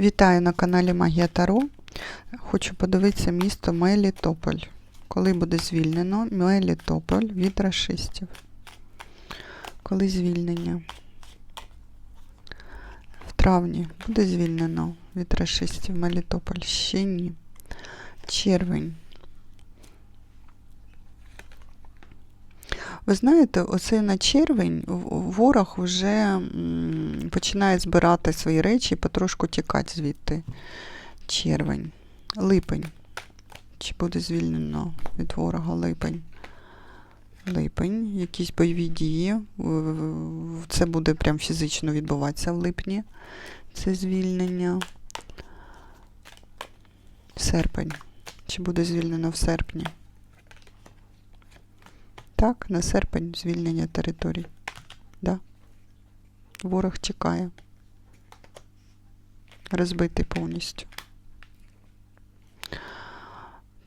Вітаю на каналі Магія Таро. Хочу подивитися місто Мелітополь. Коли буде звільнено Мелітополь від расистів. Коли звільнення? В травні буде звільнено від расистів Мелітополь. Ще ні. Червень. Ви знаєте, оце на червень ворог вже починає збирати свої речі і потрошку тікати звідти. Червень. Липень. Чи буде звільнено від ворога липень? Липень, якісь бойові дії. Це буде прям фізично відбуватися в липні. Це звільнення. Серпень. Чи буде звільнено в серпні? Так, на серпень звільнення територій. Да. Ворог чекає. Розбитий повністю.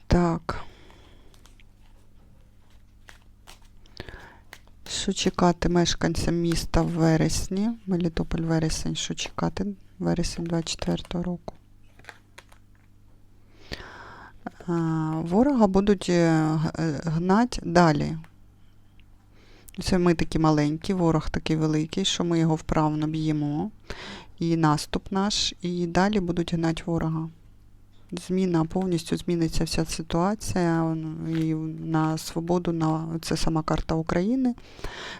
Так. Що чекати мешканцям міста в вересні? Мелітополь вересень. Що чекати? Вересень 24 року. Ворога будуть е, е, гнать далі. Це ми такі маленькі, ворог такий великий, що ми його вправно б'ємо. І наступ наш, і далі будуть гнати ворога. Зміна повністю зміниться вся ситуація і на свободу, на це сама карта України.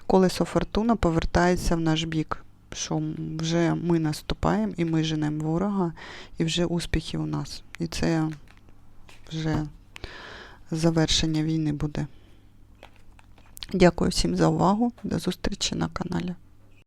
Колесо фортуна повертається в наш бік. Що вже ми наступаємо і ми женемо ворога, і вже успіхи у нас. І це вже завершення війни буде. Дякую всім за увагу. До зустрічі на каналі.